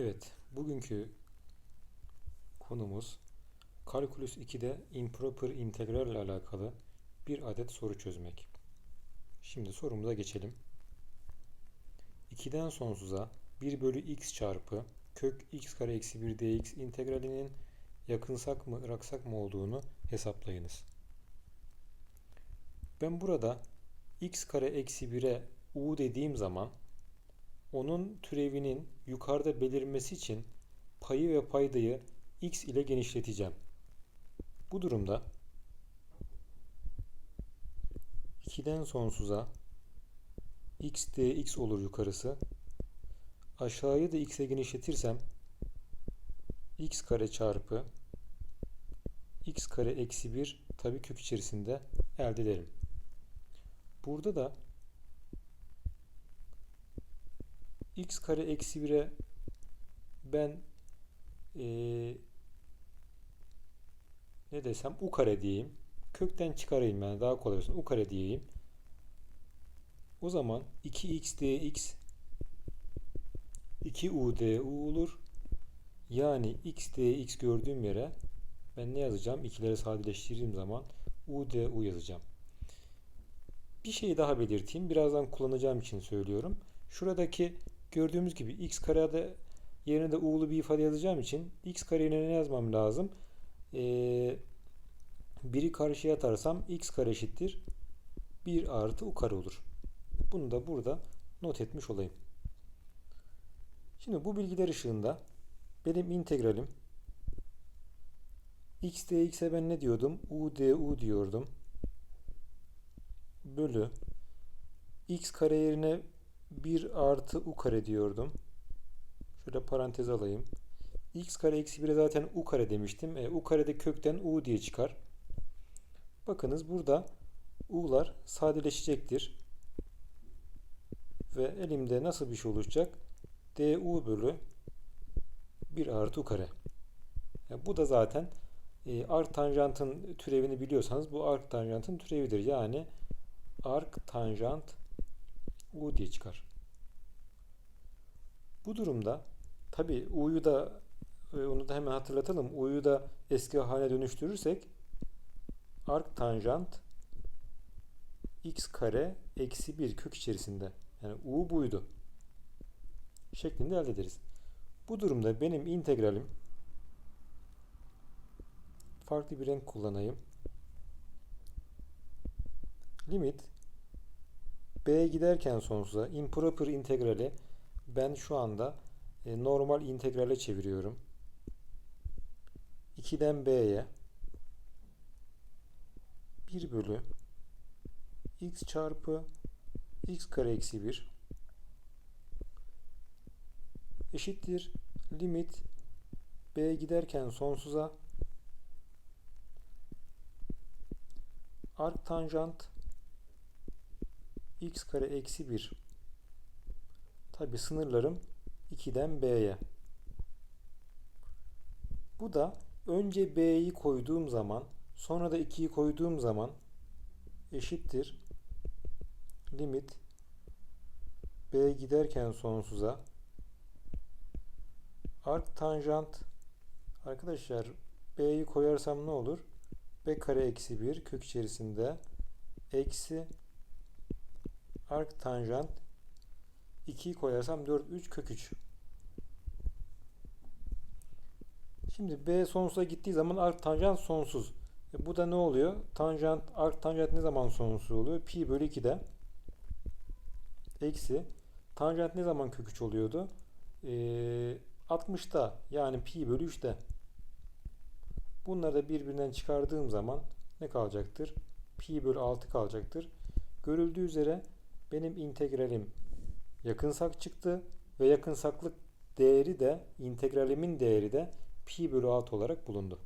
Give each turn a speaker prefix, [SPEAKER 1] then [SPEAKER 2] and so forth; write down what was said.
[SPEAKER 1] Evet, bugünkü konumuz Kalkulüs 2'de improper integral ile alakalı bir adet soru çözmek. Şimdi sorumuza geçelim. 2'den sonsuza 1 bölü x çarpı kök x kare eksi 1 dx integralinin yakınsak mı ıraksak mı olduğunu hesaplayınız. Ben burada x kare eksi 1'e u dediğim zaman onun türevinin yukarıda belirmesi için payı ve paydayı x ile genişleteceğim. Bu durumda 2'den sonsuza x dx olur yukarısı. Aşağıyı da x'e genişletirsem x kare çarpı x kare eksi 1 tabii kök içerisinde elde ederim. Burada da x kare eksi 1'e ben eee, ne desem u kare diyeyim. Kökten çıkarayım yani daha kolay olsun. u kare diyeyim. O zaman 2x dx 2u du olur. Yani x dx gördüğüm yere ben ne yazacağım? İkileri sadeleştirdiğim zaman u du yazacağım. Bir şey daha belirteyim. Birazdan kullanacağım için söylüyorum. Şuradaki gördüğümüz gibi x karede yerine de u'lu bir ifade yazacağım için x kare yerine ne yazmam lazım? Ee, biri karşıya atarsam x kare eşittir 1 artı u kare olur. Bunu da burada not etmiş olayım. Şimdi bu bilgiler ışığında benim integralim x dx'e ben ne diyordum? u du diyordum. Bölü x kare yerine 1 artı u kare diyordum. Şöyle parantez alayım. x kare eksi 1'e zaten u kare demiştim. E, u kare de kökten u diye çıkar. Bakınız burada u'lar sadeleşecektir. Ve elimde nasıl bir şey oluşacak? du bölü 1 artı u kare. Yani bu da zaten e, arc tanjantın türevini biliyorsanız bu arc tanjantın türevidir. Yani arc tanjant u diye çıkar. Bu durumda tabi u'yu da e, onu da hemen hatırlatalım. U'yu da eski haline dönüştürürsek arc tanjant x kare eksi 1 kök içerisinde yani u buydu şeklinde elde ederiz. Bu durumda benim integralim farklı bir renk kullanayım. Limit b'ye giderken sonsuza improper integrali ben şu anda e, normal integrale çeviriyorum. 2'den b'ye 1 bölü x çarpı x kare eksi 1 eşittir limit b'ye giderken sonsuza arc tanjant x kare eksi 1 tabi sınırlarım 2'den b'ye. Bu da önce b'yi koyduğum zaman sonra da 2'yi koyduğum zaman eşittir. Limit b giderken sonsuza. Arc tanjant arkadaşlar b'yi koyarsam ne olur? B kare eksi 1 kök içerisinde eksi arc tanjant 2'yi koyarsam 4 3 kök 3 Şimdi B sonsuza gittiği zaman arc tanjant sonsuz. E bu da ne oluyor? Tanjant, arc tanjant ne zaman sonsuz oluyor? Pi bölü 2'de. Eksi. Tanjant ne zaman kök 3 oluyordu? E, 60'ta yani pi bölü 3'te. Bunları da birbirinden çıkardığım zaman ne kalacaktır? Pi bölü 6 kalacaktır. Görüldüğü üzere benim integralim yakınsak çıktı ve yakınsaklık değeri de integralimin değeri de pi bölü 6 olarak bulundu.